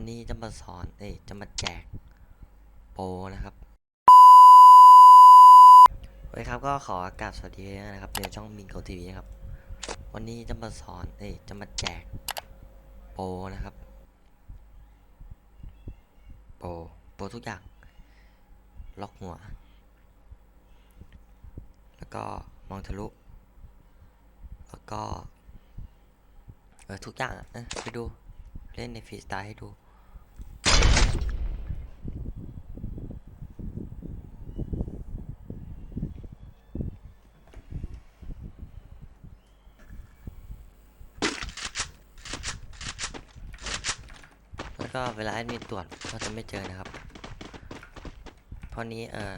วันนี้จะมาสอน เอ้ย จะมาแจกโปนะครับโอเคครับก็ขอกราบสวัสดีนะครับในช่องมินโกทีวีนะครับ วันนี้จะมาสอน เอ้ย จะมาแจกโปนะครับ โป โปทุกอย่าง ล็อกหัว แล้วก็มองทะลุ แล้วก็ เออทุกอย่างอะเออไปดูเล่นในฟรีสไตล์ให้ดู ก็เวลาแอดมินตรวจก็จะไม่เจอนะครับ เพราะนี้เออ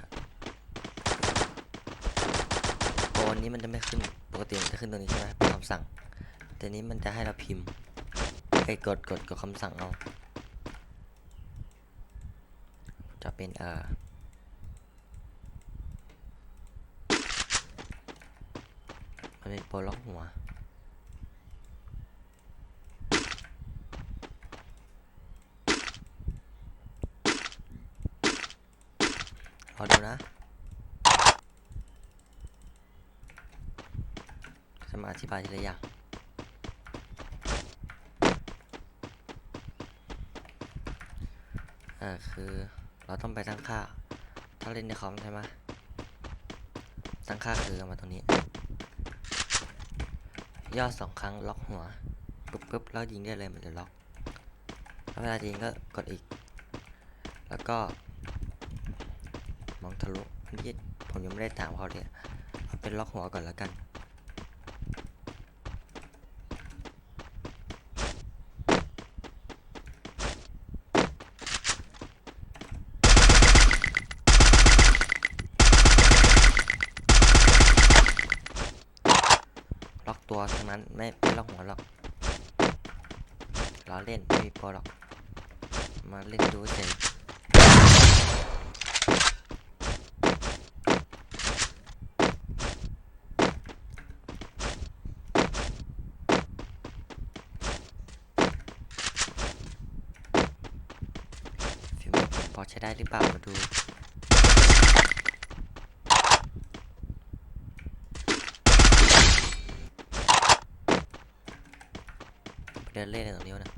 โปรนี้มันจะไม่ขึ้นปกติมันจะขึ้นตรงนี้ใช่ไหมเป็นคำสั่ง แต่นี้มันจะให้เราพิมพ์ไปกดกดกดคำสั่งเอาจะเป็นเอ่อมันเป็นโปรล็อกหัว ร อดูนะ จะมาอธิบายทีละอย่างอ่าคือเราต้องไปตั้งค่า ถ้าเล่นในคอมใช่ไหมตั้งค่าคือมาตรงนี้ ย่อสองครั้งล็อกหัวปุ๊บปุ๊บแล้วยิงได้เลยมันจะล็อกแล้วเวลายิงก็กดอีก แล้วก็ มองทะลุอันนี้ผมยังไม่ได้ถามเขาเลยเอาเป็นล็อกหัวก่อนแล้วกันล็อกตัวทั้งนั้นไม่ไม่ล็อกหัวหรอกล้อเล่นไม่มีโปรหรอกมาเล่นดูเฉย ฟิล์มผมพ อใช้ได้หรือเปล่ามาดูเดินเล่นตรงนี้วนะ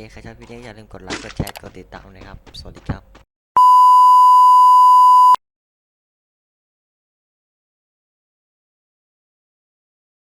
เคใครชอบวิดีโออย่าลืมกดไลค์ กดแชร์ กดติดตามนะครับ สวัสดีครับ